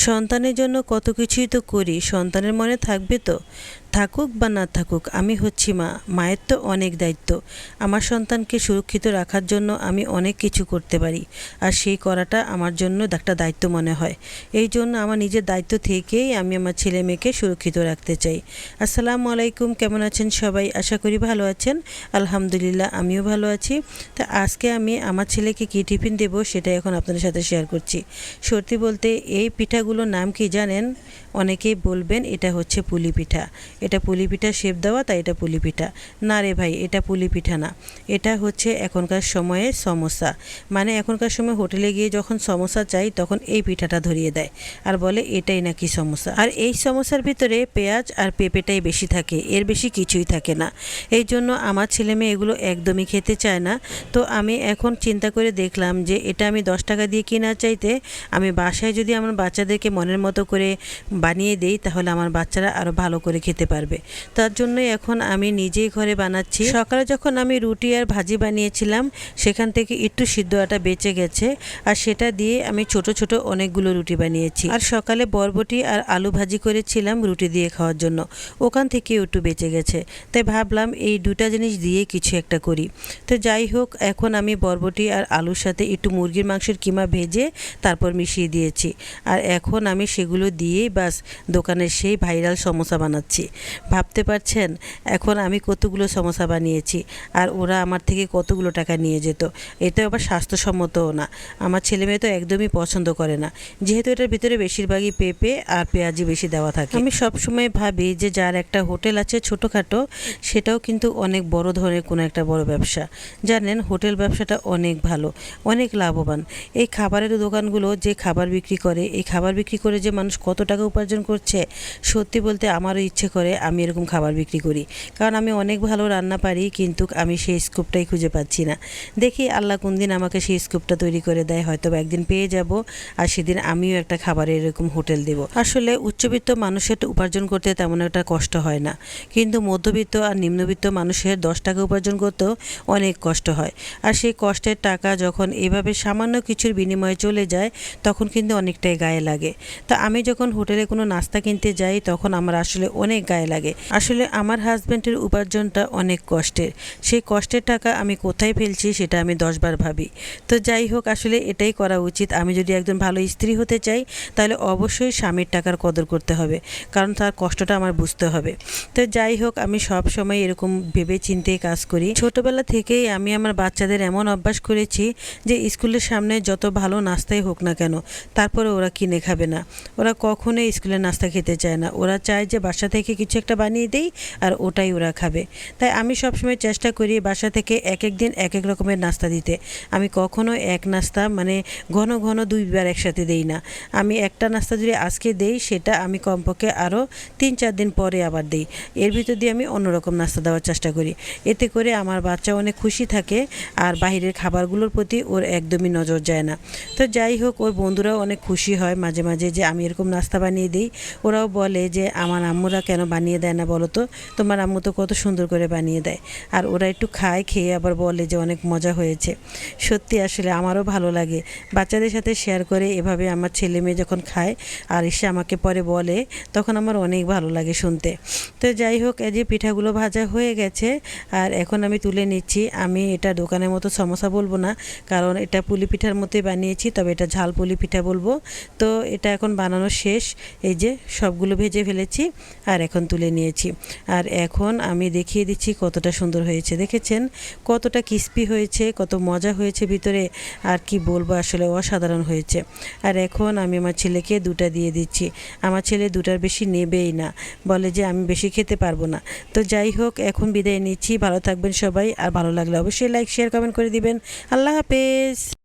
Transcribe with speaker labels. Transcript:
Speaker 1: সন্তানের জন্য কত কিছুই তো করি সন্তানের মনে থাকবে তো? থাকুক বা না থাকুক, আমি হচ্ছি মা। মায়ের তো অনেক দায়িত্ব। আমার সন্তানকে সুরক্ষিত রাখার জন্য আমি অনেক কিছু করতে পারি, আর সেই করাটা আমার জন্য একটা দায়িত্ব মনে হয়। এই জন্য আমার নিজের দায়িত্ব থেকেই আমি আমার ছেলে মেয়েকে সুরক্ষিত রাখতে চাই। আসসালামু আলাইকুম, কেমন আছেন সবাই? আশা করি ভালো আছেন। আলহামদুলিল্লাহ, আমিও ভালো আছি। তা আজকে আমি আমার ছেলেকে কী টিফিন দেবো সেটা এখন আপনাদের সাথে শেয়ার করছি। সত্যি বলতে এই পিঠাগুলোর নাম কি জানেন? অনেকেই বলবেন এটা হচ্ছে পুলি পিঠা। এটা পুলি পিঠা শেপ দেওয়া, তাই এটা পুলি পিঠা না রে ভাই, এটা পুলি পিঠা না। এটা হচ্ছে এখনকার সময়ে সমস্যা মানে এখনকার সময় হোটেলে গিয়ে যখন সমস্যা চাই, তখন এই পিঠাটা ধরিয়ে দেয়। আর বলে, এটাই নাকি সমস্যা আর এই সমস্যার ভিতরে পেঁয়াজ আর পেঁপেটাই বেশি থাকে। এর বেশি কিছুই থাকে না। এই জন্য আমার ছেলে মেয়ে এগুলো একদমই খেতে চায় না। তো আমি এখন চিন্তা করে দেখলাম যে, এটা আমি দশ টাকা দিয়ে কেনার চাইতে আমি বাসায় যদি আমার বাচ্চাদেরকে মনের মতো করে বানিয়ে দেই, তাহলে আমার বাচ্চারা আরও ভালো করে খেতে পারবে। তার জন্যই এখন আমি নিজেই ঘরে বানাচ্ছি। সকালে যখন আমি রুটি আর ভাজি বানিয়েছিলাম, সেখান থেকে একটু সিদ্ধ আটা বেঁচে গেছে আর সেটা দিয়ে আমি ছোট ছোট অনেকগুলো রুটি বানিয়েছি। আর সকালে বরবটি আর আলু ভাজি করেছিলাম রুটি দিয়ে খাওয়ার জন্য। ওখান থেকে একটু বেঁচে গেছে। তাই ভাবলাম এই দুটা জিনিস দিয়ে কিছু একটা করি। তো যাই হোক, এখন আমি বরবটি আর আলুর সাথে একটু মুরগির মাংসের কিমা ভেজে তারপর মিশিয়ে দিয়েছি। আর এখন আমি সেগুলো দিয়েই বাস দোকানের সেই ভাইরাল সমোসা বানাচ্ছি। ভাবতে পারছেন? এখন আমি কতগুলো সমোসা বানিয়েছি, আর ওরা আমার থেকে কতগুলো টাকা নিয়ে যেত? এটা আবার স্বাস্থ্যসম্মতও না। আমার ছেলে মেয়ে তো একদমই পছন্দ করে না। যেহেতু এটার ভিতরে বেশিরভাগই পেঁপে আর পেঁয়াজি বেশি দেওয়া থাকে। আমি সবসময় ভাবি যে যার একটা হোটেল আছে ছোটোখাটো, সেটাও কিন্তু অনেক বড় ধরনের কোনো একটা বড় ব্যবসা। জানেন, হোটেল ব্যবসাটা অনেক ভালো, অনেক লাভবান। এই খাবারের দোকানগুলো যে খাবার বিক্রি করে, এই খাবার বিক্রি করে যে মানুষ কত টাকা উপার্জন করছে, সত্যি বলতে আমারও ইচ্ছে করে আমি এরকম খাবার বিক্রি করি। কারণ আমি অনেক ভালো রান্না পারি, কিন্তু আমি সেই স্কোপটাই খুঁজে পাচ্ছি না। দেখি আল্লাহ কোন দিন আমাকে সেই স্কোপটা তৈরি করে দেয় হয়তো একদিন পেয়ে যাব আর সেদিন আমিও একটা খাবারের এরকম হোটেল দেব। আসলে উচ্চবিত্ত মানুষের উপার্জন করতে তেমন একটা কষ্ট হয় না। কিন্তু মধ্যবিত্ত আর নিম্নবিত্ত মানুষের দশ টাকা উপার্জন করতেও অনেক কষ্ট হয়। আর সেই কষ্টের টাকা যখন এভাবে সামান্য কিছুর বিনিময়ে চলে যায়, তখন কিন্তু অনেকটাই গায়ে লাগে। তা আমি যখন হোটেলে কোনো নাস্তা কিনতে যাই, তখন আমার আসলে অনেক গায়ে লাগে? আসলে আমার হাজব্যান্ডের উপার্জনটা অনেক কষ্টের। সেই কষ্টের টাকা আমি কোথায় ফেলছি সেটা আমি দশবার ভাবি। তো যাই হোক, আসলে এটাই করা উচিত। আমি যদি একজন ভালো স্ত্রী হতে চাই, তাহলে অবশ্যই স্বামীর টাকার কদর করতে হবে। কারণ তার কষ্টটা আমার বুঝতে হবে। তো যাই হোক, আমি সব সময় এরকম ভেবে চিন্তেই কাজ করি। ছোটবেলা থেকেই আমি আমার বাচ্চাদের এমন অভ্যাস করেছি যে স্কুলের সামনে যত ভালো নাস্তাই হোক না কেন, তারপরে ওরা কিনে খাবে না। ওরা কখনোই স্কুলের নাস্তা খেতে চায় না। ওরা চায় যে বাসা থেকে কিছু একটা বানিয়ে দেই আর ওটাই ওরা খাবে। তাই আমি সবসময় চেষ্টা করি বাসা থেকে এক এক দিন এক এক রকমের নাস্তা দিতে। আমি কখনো এক নাস্তা মানে ঘন ঘন দুইবার একসাথে দেই না। আমি একটা নাস্তা যদি আজকে দেই সেটা আমি কমপক্ষে আরও তিন চার দিন পরে আবার দিই। এর ভিতর দিয়ে আমি অন্যরকম নাস্তা দেওয়ার চেষ্টা করি। এতে করে আমার বাচ্চা অনেক খুশি থাকে আর বাইরের খাবারগুলোর প্রতি ওর একদমই নজর যায় না। তো যাই হোক, ওর বন্ধুরাও অনেক খুশি হয় মাঝে মাঝে যে আমি এরকম নাস্তা বানিয়ে দিই। ওরাও বলে যে, আমার আম্মুরা কেন বানিয়ে দেয় না বলো তো? তোমার আম্মু তো কত সুন্দর করে বানিয়ে দেয়। আর ওরা একটু খায়, খেয়ে আবার বলে যে অনেক মজা হয়েছে। সত্যি আসলে আমারও ভালো লাগে। বাচ্চাদের সাথে শেয়ার করে এভাবে আমার ছেলে মেয়ে যখন খায় আর এসে আমাকে পরে বলে, তখন আমার অনেক ভালো লাগে শুনতে। তো যাই হোক, এই যে পিঠাগুলো ভাজা হয়ে গেছে আর এখন আমি তুলে নিচ্ছি। আমি এটা দোকানের মতো সমস্যা বলব না, কারণ এটা পুলি পিঠার মতোই বানিয়েছি, তবে এটা ঝাল পুলি পিঠা বলব। তো এটা এখন বানানো শেষ। এই যে সবগুলো ভেজে ফেলেছি। আর এখন তুলে নিয়েছি। আর এখন আমি দেখিয়ে দিচ্ছি কতটা সুন্দর হয়েছে, দেখেছেন? কতটা ক্রিস্পি হয়েছে, কত মজা হয়েছে ভিতরে, আর কি বলব আসলে অসাধারণ হয়েছে। আর এখন আমি আমার ছেলেকে দুটা দিয়ে দিচ্ছি। আমার ছেলে দুটার বেশি নেবেই না, বলে যে আমি বেশি খেতে পারব না। তো যাই হোক, এখন বিদায় নিচ্ছি। ভালো থাকবেন সবাই, আর ভালো লাগলে অবশ্যই লাইক শেয়ার কমেন্ট করে দিবেন। আল্লাহ হাফেজ।